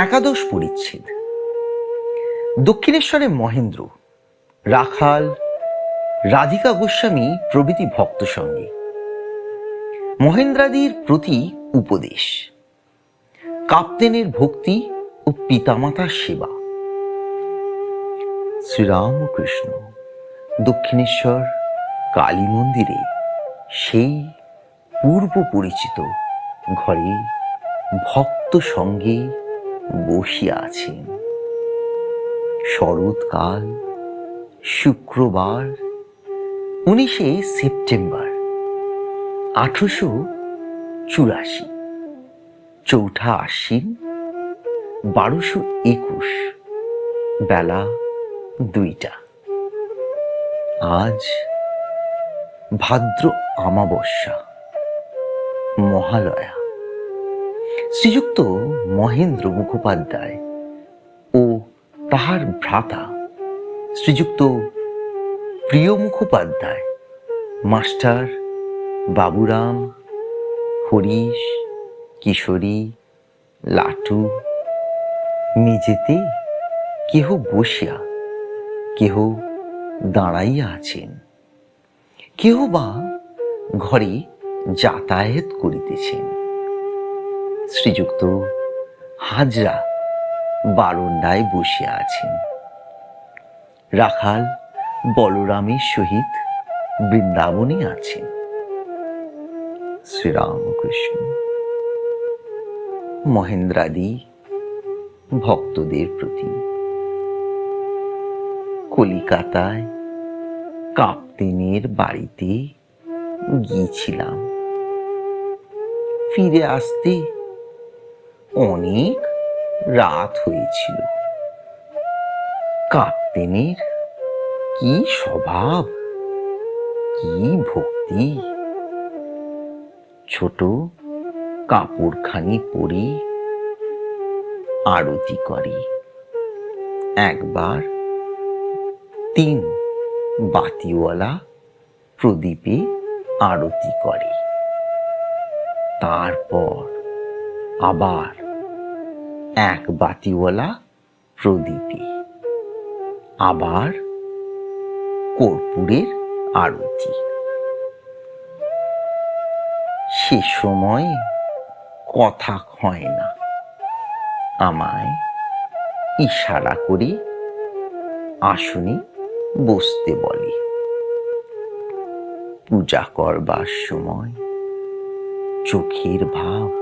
একাদশ পরিচ্ছেদ। দক্ষিণেশ্বরে মহেন্দ্র, রাখাল, রাধিকা গোস্বামী প্রভৃতি ভক্ত সঙ্গে। মহেন্দ্রাদির প্রতি উপদেশ। কাপ্তেনের ভক্তি ও পিতামাতার সেবা। শ্রীরামকৃষ্ণ, দক্ষিণেশ্বর কালী মন্দিরে সেই পূর্ব পরিচিত ঘরে ভক্ত সঙ্গে বসিয়া আছেন শরৎকাল, শুক্রবার, উনিশে সেপ্টেম্বর, আঠারোশো চুরাশি, চৌঠা আশ্বিন, বারোশো একুশ, বেলা দুইটা। আজ ভাদ্র আমাবস্যা মহালয়া। শ্রীযুক্ত মহেন্দ্র মুখোপাধ্যায় ও তাহার ভ্রাতা শ্রীযুক্ত প্রিয় মুখোপাধ্যায়, মাস্টার বাবুরাম, হরিশ, কিশোরী, লাটু মেঝেতে কেহ বসিয়া, কেহ দাঁড়াইয়া আছেন, কেহ বা ঘরে যাতায়াত করিতেছেন। শ্রীযুক্ত হাজরা বারণ্ডায় বসিয়া আছেন। রাখাল, বলরামের সহিত বৃন্দাবনে আছেন। শ্রীরামকৃষ্ণ, মহেন্দ্রাদি ভক্তদের প্রতি। কলিকাতায় কাপ্তেনের বাড়িতে গিয়েছিলাম। ফিরে আসতে অনেক রাত হয়েছিল। কাপ্তেনের কি স্বভাব, কি ভক্তি। ছোট কাপড়খানি পরে আরতি করে। একবার তিন বাতিওয়ালা প্রদীপে আরতি করে। তারপর আবার এক বাতিওয়ালা প্রদীপে। আবার কর্পূরের আরতি। সে সময় কথা হয় না। আমায় ইশারা করে আসনে বসতে বলে। পূজা করবার সময় চোখের ভাব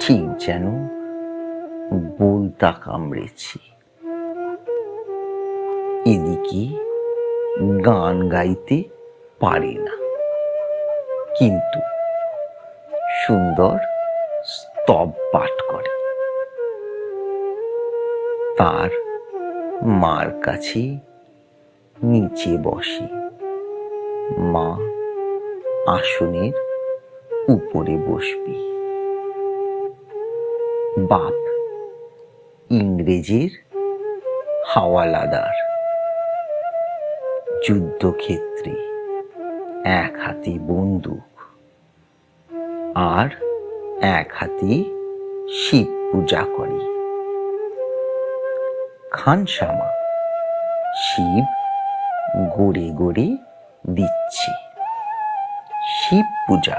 ঠিক যেন বলতা কামড়েছি এদিকে গান গাইতে পারে না। কিন্তু সুন্দর স্তব পাঠ করে। তার মার কাছে নিচে বসে। মা আসনের উপরে বসবে। বাপ ইংরেজের হাওয়ালাদার, যুদ্ধক্ষেত্রে এক হাতে বন্দুক আর এক হাতে শিব পূজা করে। খানসামা শিব গড়ে গড়ে দিচ্ছে। শিব পূজা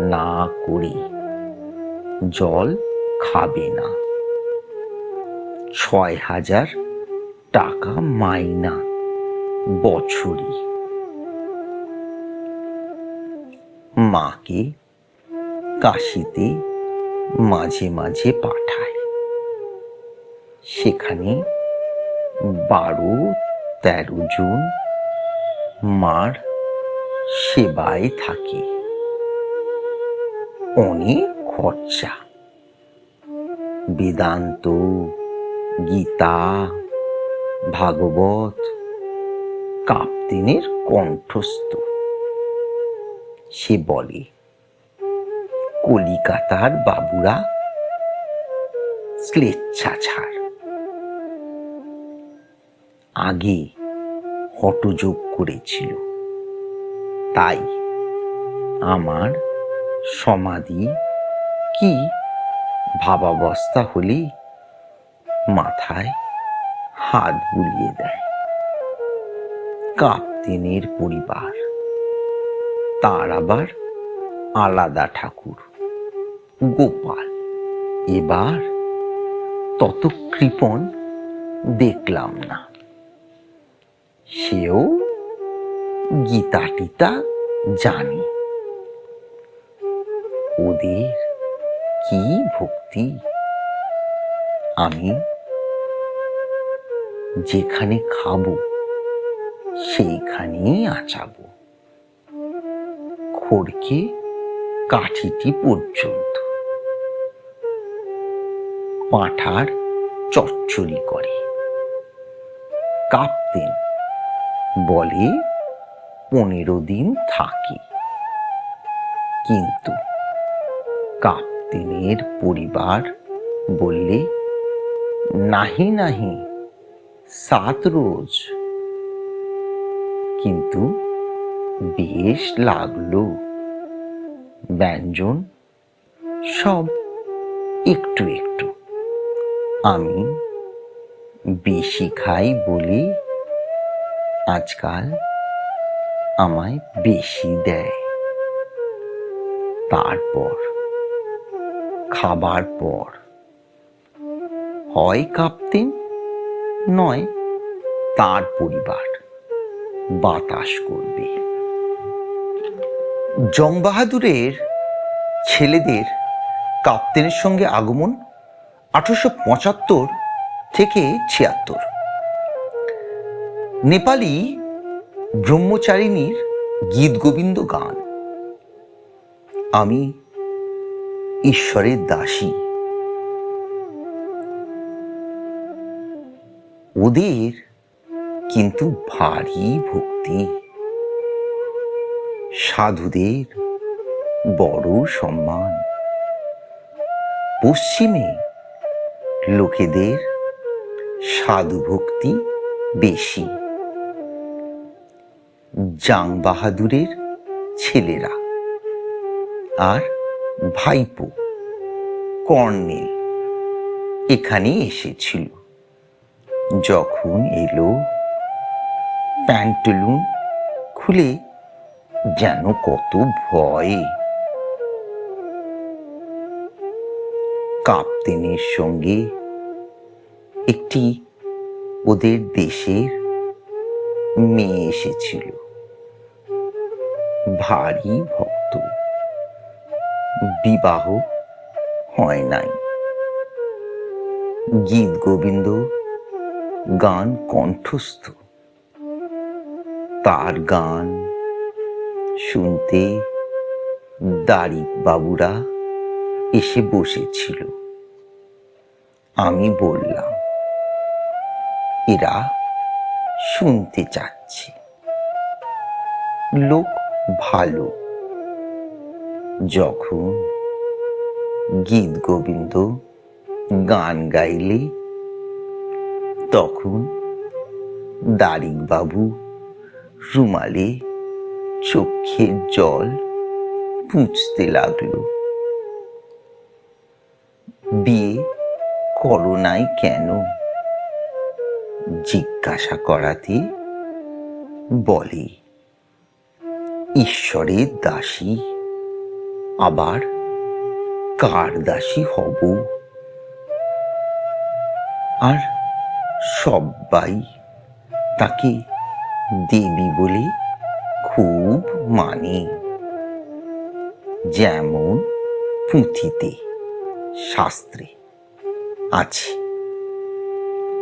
না করে জল খাবে না। ছয় হাজার টাকা মাইনা বছরই মাকে কাশিতে মাঝে মাঝে পাঠায়। সেখানে বারো, তেরো জন মার সেবায় থাকে। অনেক খরচা। বেদান্ত গীতা, ভাগবত কাপ্তেনের কণ্ঠস্থ। সে বলে, কলিকাতার বাবুরা স্লেচ্ছাছাড় আগে হটযোগ করেছিল, তাই আমার সমাধি কি ভাবাবস্থা হলেই মাথায় হাত বুলিয়ে দেয়। কাপ্তেনের পরিবার। তার আবার আলাদা ঠাকুর, গোপাল। এবার তত কৃপণ দেখলাম না। সেও গীতা টিতা জানে। ওদের কি ভক্তি? আমি যেখানে খাব, সেইখানেই আচাবো। খড়কে কাঠিটি পর্যন্ত। পাঁঠার চচ্চড়ি করে। কাঁপতেন, বলে পনেরো দিন থাকে। কিন্তু কাপ্তেনের পরিবার বললে, নাহি নাহি সাত রোজ। কিন্তু বেশ লাগল। ব্যঞ্জন সব একটু একটু। আমি বেশি খাই বলে আজকাল আমায় বেশি দেয়। তারপর, খাবার পর, হয় কাঁপতেন নয়। তার পরিবার বাতাস করবে। জং বাহাদুরের ছেলেদের কাপ্তেনের সঙ্গে আগমন আঠারোশো পঁচাত্তর থেকে ছিয়াত্তর। নেপালি ব্রহ্মচারিণীর গীত গোবিন্দ গান। আমি ঈশ্বরের দাসী। ওদের কিন্তু ভারী ভক্তি। সাধুদের বড় সম্মান। পশ্চিমে লোকেদের সাধু ভক্তি বেশি। জাং বাহাদুরের ছেলেরা আর ভাইপো কর্নেল এখানে এসেছিল। যখন এলো, প্যান্টলুন খুলে যেন কত ভয়। কাপ্তেনের সঙ্গে একটি ওদের দেশের মেয়ে এসেছিল। ভারী ভক্ত। বিবাহ হয় নাই। গীত গোবিন্দ গান কণ্ঠস্থ। তার গান শুনতে দাড়ি বাবুরা এসে বসেছিল। আমি বললাম, এরা শুনতে চাচ্ছে। লোক ভালো। যখন গীত গোবিন্দ গান গাইলে তখন দারিক বাবু রুমালে চোখের জল পুঁছতে লাগল। বিয়ে করো নাই কেন? জিজ্ঞাসা করাতে বলে, ঈশ্বরের দাসী, আবার কার দাসী হব? আর সবাই তাকে দেবী বলে খুব মানে। যেমন পুঁথিতে শাস্ত্রে আছে।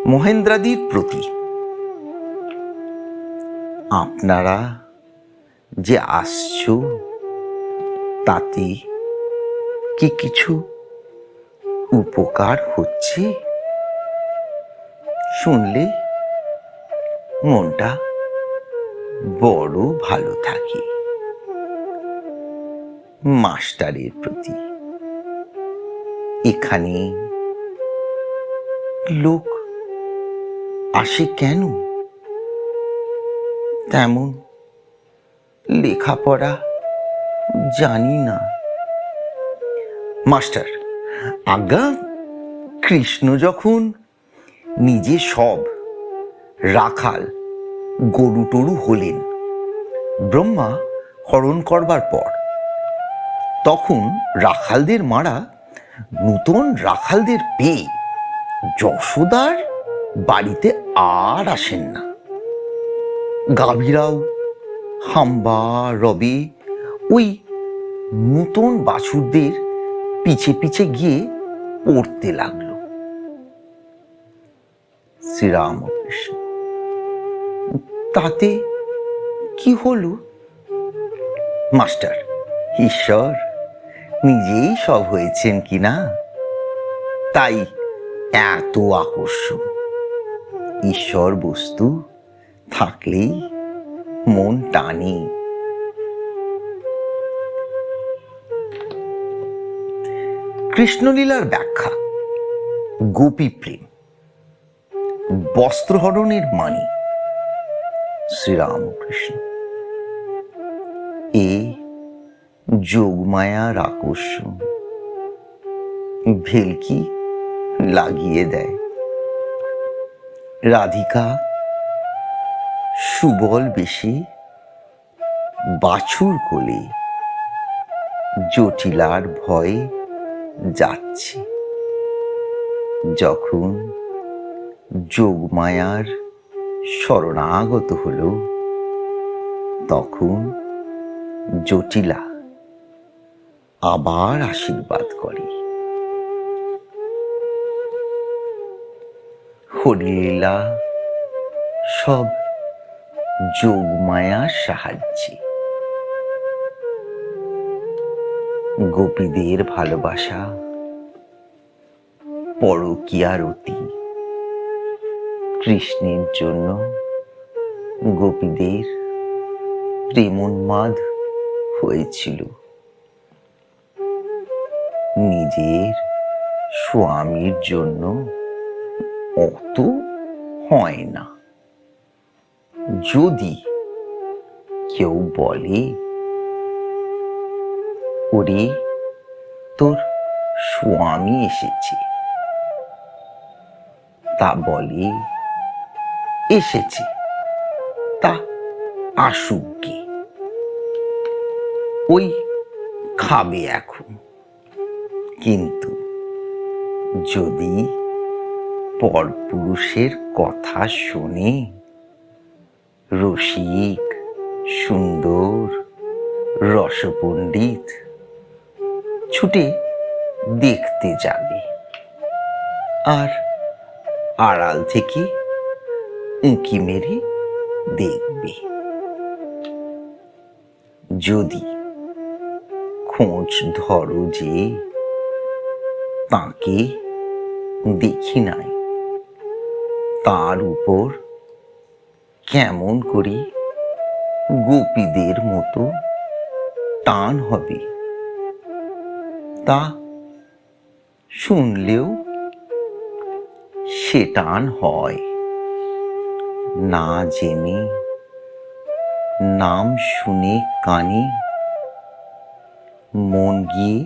মহেন্দ্রাদির প্রতি। আপনারা যে আসছ, তাতে কি কিছু উপকার হচ্ছে? শুনলে মনটা বড় ভালো থাকে। মাস্টারের প্রতি এখানে লোক আসে কেন? তেমন লেখাপড়া জানি না। মাস্টার, আজ্ঞা, কৃষ্ণ যখন নিজে সব। রাখাল গরু টরু হলেন। ব্রহ্মা হরণ করবার পর তখন রাখালদের মারা নূতন রাখালদের পেয়ে যশোদার বাড়িতে আর আসেন না। গাভীরাও, হাম্বা, রবে ওই নূতন বাছুরদের পিছে পিছে গিয়ে পড়তে লাগল। শ্রীরামকৃষ্ণ। তাতে কি হলো? মাস্টার, ঈশ্বর, নিজেই সব হয়েছেন কি না? তাই এত আকর্ষণ। ঈশ্বর বস্তু থাকলেই মন টানে। কৃষ্ণলীলার ব্যাখ্যা, গোপী প্রেম। বস্ত্রহরণের মানি শ্রীরামকৃষ্ণ। এ যোগমায়ার আকর্ষণ ভেলকি লাগিয়ে দেয়। রাধিকা সুবল বেশি বাছুর কোলে জটিলার ভয়ে যাচ্ছে। যখন যোগমায়ার শরণাগত হল। তখন জটিলা আবার আশীর্বাদ করে। হরিলীলা সব যোগমায়ার সাহায্যে। গোপীদের ভালোবাসা পরকিয়ারতি কৃষ্ণের জন্য গোপীদের প্রেমোন্মাদ হয়েছিল। নিজের স্বামীর জন্য অত হয় না। যদি কেউ বলে, ওরে, তোর স্বামী এসেছে। তা বলে এসেছে। তা আসুক গে। ওই খাবে এখন। কিন্তু যদি পরপুরুষের কথা শুনে রসিক, সুন্দর, রসপণ্ডিত ছুটে দেখতে যাবে। আর আড়াল থেকে উঁকি মেরে দেখবে। যদি খোঁজ ধরো যে তাকে দেখি নাই, তার উপর কেমন করে গোপীদের মতো টান হবে, তা শুনলেও সে টান হয়। না জেনে, নাম শুনে কানে, মন গিয়ে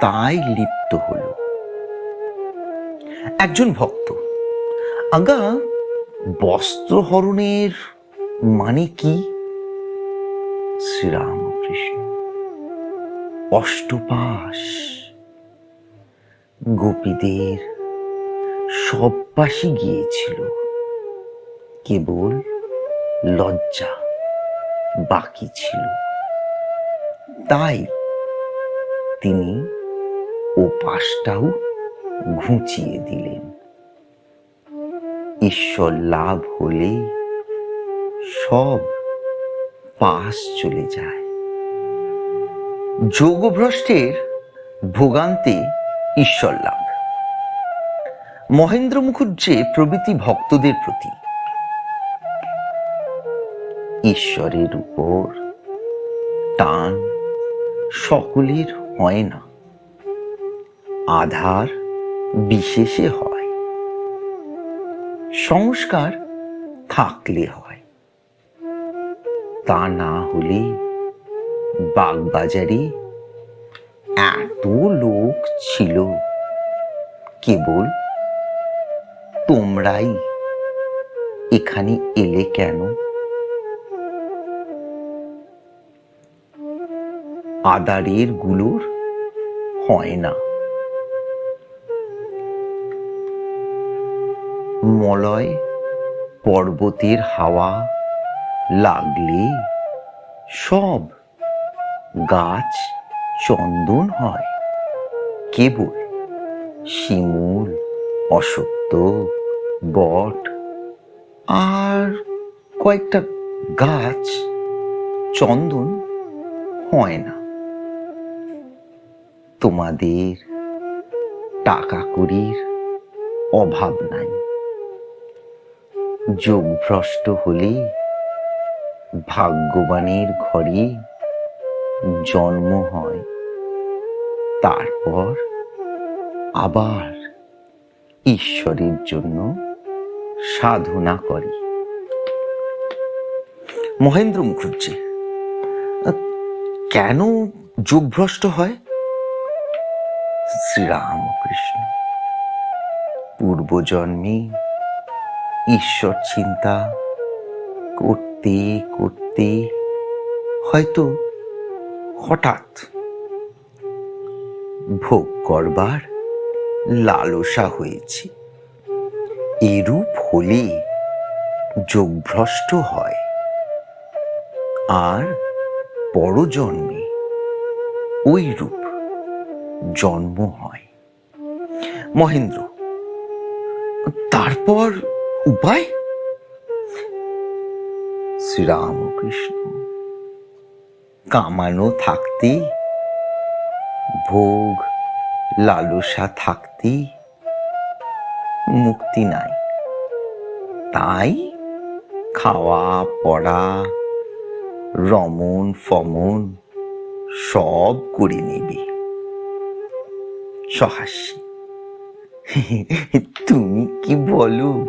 তাই লিপ্ত হলো। একজন ভক্ত আজ্ঞা বস্ত্রহরণের মানে কি? শ্রীরামকৃষ্ণ, অষ্টপাশ, গোপীদের সব পাশে গিয়েছিল। কেবল লজ্জা বাকি ছিল। তাই তিনি ও পাশটাও ঘুঁচিয়ে দিলেন। ঈশ্বর লাভ হলে সব পাশ চলে যায়। যোগভ্রষ্টের ভোগান্তে ঈশ্বর লাভ। মহেন্দ্র মুখুজ্জে প্রভৃতি ভক্তদের প্রতি ঈশ্বরের উপর। টান সকলের হয় না। আধার বিশেষে হয়। সংস্কার থাকলে হয়। তা না হলে বাগবাজারে এত লোক ছিল। কেবল তোমরাই। এখানে এলে কেন? আদারেরগুলোর হয় না। মলয় পর্বতের হাওয়া লাগলে সব গাছ চন্দন হয়। কেবল শিমুল, অসত্য, বট আর কয়েকটা গাছ চন্দন হয় না। তোমাদের টাকা কড়ির অভাব নাই। যোগভ্রষ্ট হলে ভাগ্যবানের ঘরে জন্ম হয়। তারপর আবার ঈশ্বরের জন্য সাধনা করে। মহেন্দ্র মুখুজ্জি কেন যোগভ্রষ্ট হয়? শ্রীরামকৃষ্ণ। পূর্বজন্মে ঈশ্বর চিন্তা করতে করতে হয়তো হঠাৎ ভোগ করবার লালসা হয়েছে। এরূপ হলে যোগভ্রষ্ট হয়। আর পরজন্মে ওই রূপ জন্ম হয়। মহেন্দ্র, তারপর উপায়? শ্রীরামকৃষ্ণ, কামানো থাকতে, ভোগ, লালসা থাকতে, মুক্তি নাই। তাই খাওয়া, পড়া রমন ফমন সব করে নেবে। সহাস্যি। তুমি কি বলো?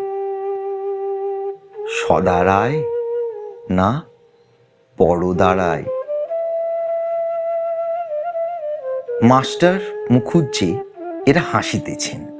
সদারায় না পরদারায় মাস্টার মুখুজ্জে এরা হাসিতেছেন।